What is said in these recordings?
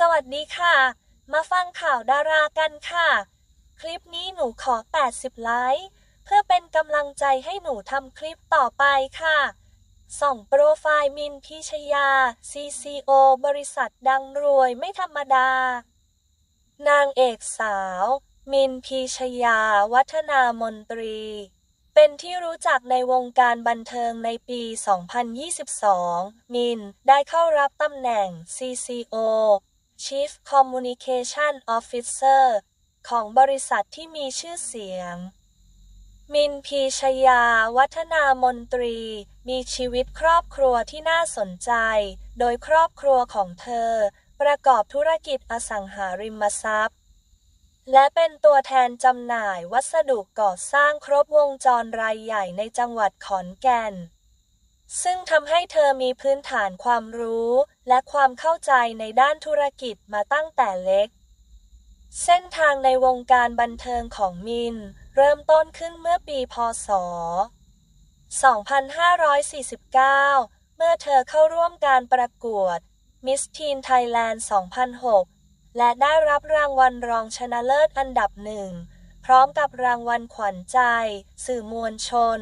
สวัสดีค่ะ มาฟังข่าวดารากันค่ะ คลิปนี้หนูขอ 80 ไลค์ เพื่อเป็นกำลังใจให้หนูทำคลิปต่อไปค่ะส่องโปรไฟล์มินพิชยา CCO บริษัทดังรวยไม่ธรรมดา นางเอกสาว มินพีชยา วัฒนามนตรี เป็นที่รู้จักในวงการบันเทิงในปี 2022 มินได้เข้ารับตำแหน่ง CCO Chief Communication Officer ของบริษัทที่มีชื่อเสียง มินพีชยา วัฒนามนตรี มีชีวิตครอบครัวที่น่าสนใจ โดยครอบครัวของเธอ ประกอบธุรกิจอสังหาริมทรัพย์ และเป็นตัวแทนจำหน่ายวัสดุก่อสร้างครบวงจรรายใหญ่ในจังหวัดขอนแก่น ซึ่งทำให้เธอมีพื้นฐานความรู้และความเข้าใจในด้านธุรกิจมาตั้งแต่เล็ก เส้นทางในวงการบันเทิงของมิน เริ่มต้นขึ้นเมื่อปีพศ 2549 เมื่อเธอเข้าร่วมการประกวด Miss Teen Thailand 2006 และได้รับรางวัลรองชนะเลิศอันดับหนึ่ง พร้อมกับรางวัลขวัญใจ สื่อมวลชน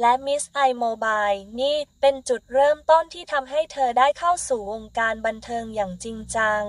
และ Miss i Mobile นี่เป็นจุดเริ่มต้นที่ทำให้เธอได้เข้าสู่วงการบันเทิงอย่างจริงจัง